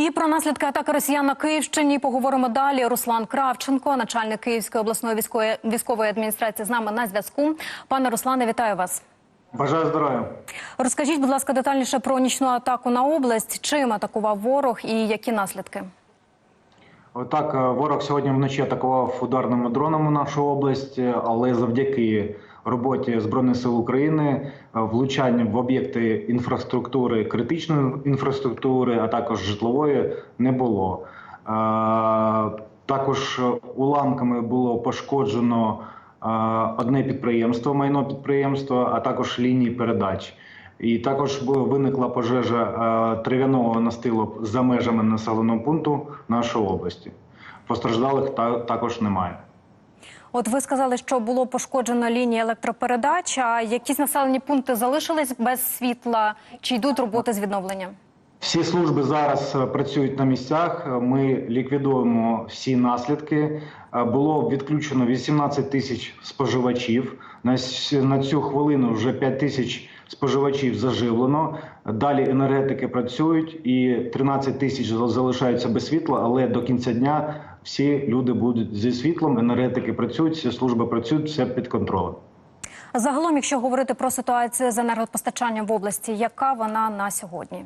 І про наслідки атаки росіян на Київщині поговоримо далі. Руслан Кравченко, начальник Київської обласної військової військової адміністрації, з нами на зв'язку. Пане Руслане, вітаю вас. Бажаю здоров'я. Розкажіть, будь ласка, детальніше про нічну атаку на область. Чим атакував ворог і які наслідки? Отак, е, ворог сьогодні вночі атакував ударними дронами нашу область, е, але завдяки роботі збройних сил України, е, влучанням в об'єкти інфраструктури, критичної інфраструктури, а також житлової, не було. Е, Також уламками було пошкоджено е, одне підприємство, майно підприємства, а також лінії передач. І також виникла пожежа трав'яного настилу за межами населеного пункту нашої області. Постраждалих та, також немає. От ви сказали, що було пошкоджено лінії електропередач. А якісь населені пункти залишились без світла? Чи йдуть роботи з відновлення? Всі служби зараз е, працюють на місцях. Е, Ми ліквідуємо всі наслідки. Е, Було відключено 18 тисяч споживачів. На цю хвилину вже 5 тисяч споживачів заживлено. Далі енергетики працюють і 13 тисяч залишаються без світла. Але до кінця дня всі люди будуть зі світлом. Енергетики працюють, всі служби працюють, все під контролем. Загалом, якщо говорити про ситуацію з енергопостачанням в області, яка вона на сьогодні?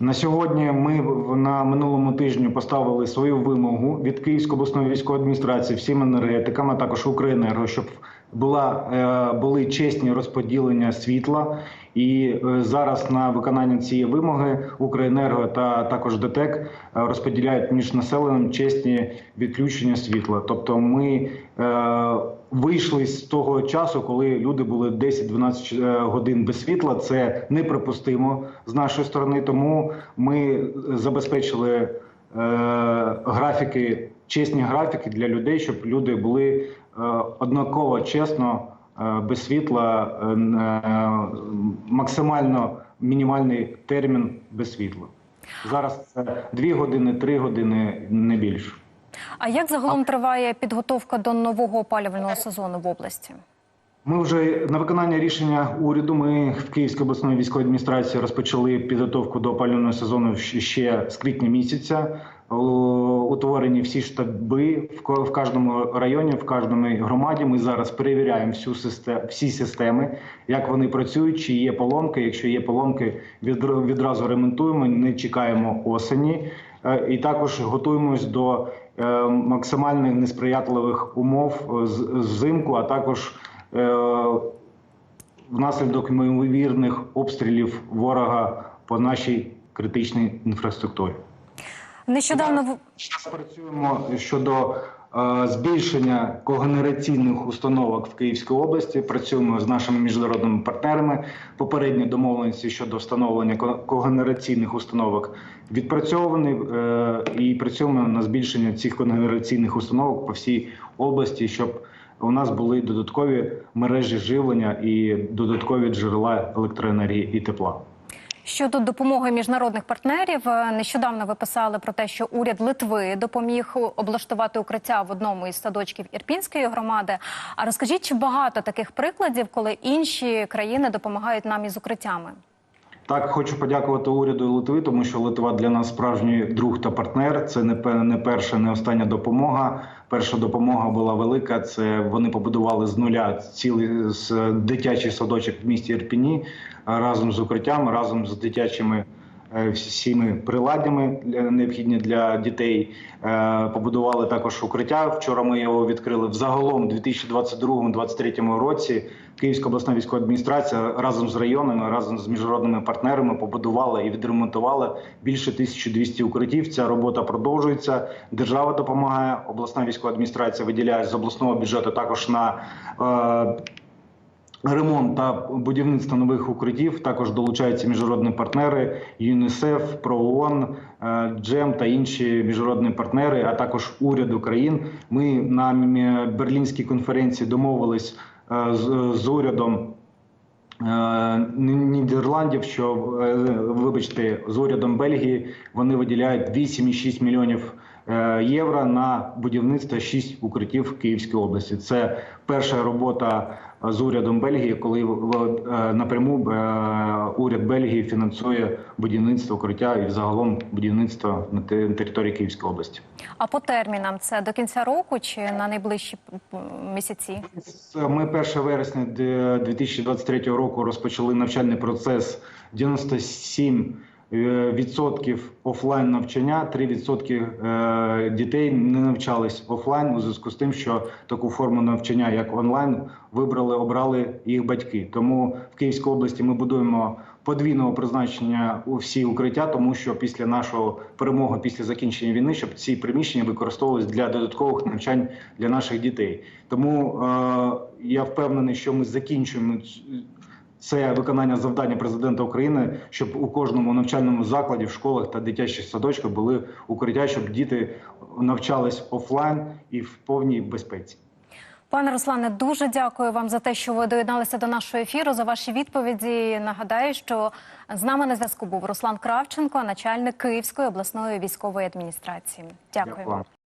На сьогодні ми на минулому тижні поставили свою вимогу від Київської обласної військової адміністрації всім енергетикам, а також Укренерго, щоб була е, були чесні розподілення світла. І е, зараз на виконання цієї вимоги Укренерго та також ДТЕК е, розподіляють між населенням чесні відключення світла. Тобто ми вийшли з того часу, коли люди були 10-12 е, годин без світла. Це неприпустимо з нашої сторони. Тому ми забезпечили графіки, чесні графіки для людей, щоб люди були е, однаково чесно. е, Без світла е, максимально мінімальний термін без світла. Зараз це 2 години, 3 години, не більше. А як загалом триває підготовка до нового опалювального сезону в області? Ми вже на виконання рішення уряду. Ми в Київській обласної військової адміністрації розпочали підготовку до опалювального сезону ще з квітня місяця. Утворені всі штаби в ко- в кожному районі, в кожному громаді. Ми зараз перевіряємо всю систему, всі системи, як вони працюють, чи є поломки. Якщо є поломки, відразу ремонтуємо, не чекаємо осені. Е, І також готуємось до е, максимальних несприятливих умов е, взимку, а також внаслідок ймовірних обстрілів ворога по нашій критичній інфраструктурі. Нещодавно Зараз працюємо щодо е, збільшення когенераційних установок в Київській області. Працюємо з нашими міжнародними партнерами. Попередні домовленості щодо встановлення ко- когенераційних установок відпрацьовані е, і працюємо на збільшення цих когенераційних установок по всій області, щоб у нас були додаткові мережі живлення і додаткові джерела електроенергії і тепла. Щодо допомоги міжнародних партнерів, е, нещодавно ви писали про те, що уряд Литви допоміг облаштувати укриття в одному із садочків Ірпінської громади. А розкажіть, чи багато таких прикладів, коли інші країни допомагають нам із укриттями? Так, хочу подякувати уряду Литви, тому що Литва для нас справжній друг та партнер. Це не перша, не остання допомога. Перша допомога була велика. Це вони побудували з нуля цілий з- дитячий садочок в місті Ірпіні разом з укриттям, разом з дитячими. Е, Всіми приладдями необхідні для дітей Е, побудували також укриття. Вчора ми його відкрили. Взагалом, у 2022-2023 році Київська обласна військова адміністрація разом з районами, разом з міжнародними партнерами побудувала і відремонтувала більше 1200 укриттів. Ця робота продовжується. Держава допомагає. Обласна військова адміністрація виділяє з обласного бюджету також на е, Ремонт та будівництво нових укриттів також долучаються міжнародні партнери ЮНІСЕФ, ПРООН, е, Джем та інші міжнародні партнери, а також уряд України. Ми на Берлінській конференції домовились е, з, урядом. е, Нідерландів, що е, вибачте, з урядом Бельгії вони виділяють 8,6 мільйонів е, євро на будівництво 6 укриттів в Київській області. Це перша робота з урядом Бельгії, коли е, напряму е, уряд Бельгії фінансує будівництво укриття і загалом будівництво на території Київської області. А по термінам це до кінця року чи на найближчі місяці? Ми 1 вересня де- 2023 року розпочали навчальний процес 97 е, відсотків офлайн навчання, 3 відсотки е, дітей не навчались офлайн у зв'язку з тим, що таку форму навчання, як онлайн, вибрали, обрали їх батьки. Тому в Київській області ми будуємо подвійного призначення у всі укриття, тому що після нашого перемоги, після закінчення війни, щоб ці приміщення використовувалися для додаткових навчань для наших дітей. Тому е, я впевнений, що ми закінчуємо це виконання завдання президента України, щоб у кожному навчальному закладі, в школах та дитячих садочках були укриття, щоб діти навчались офлайн і в повній безпеці. Пане Руслане, дуже дякую вам за те, що ви доєдналися до нашого ефіру, за ваші відповіді. Нагадаю, що з нами на зв'язку був Руслан Кравченко, начальник Київської обласної військової адміністрації. Дякую. Дякую вам.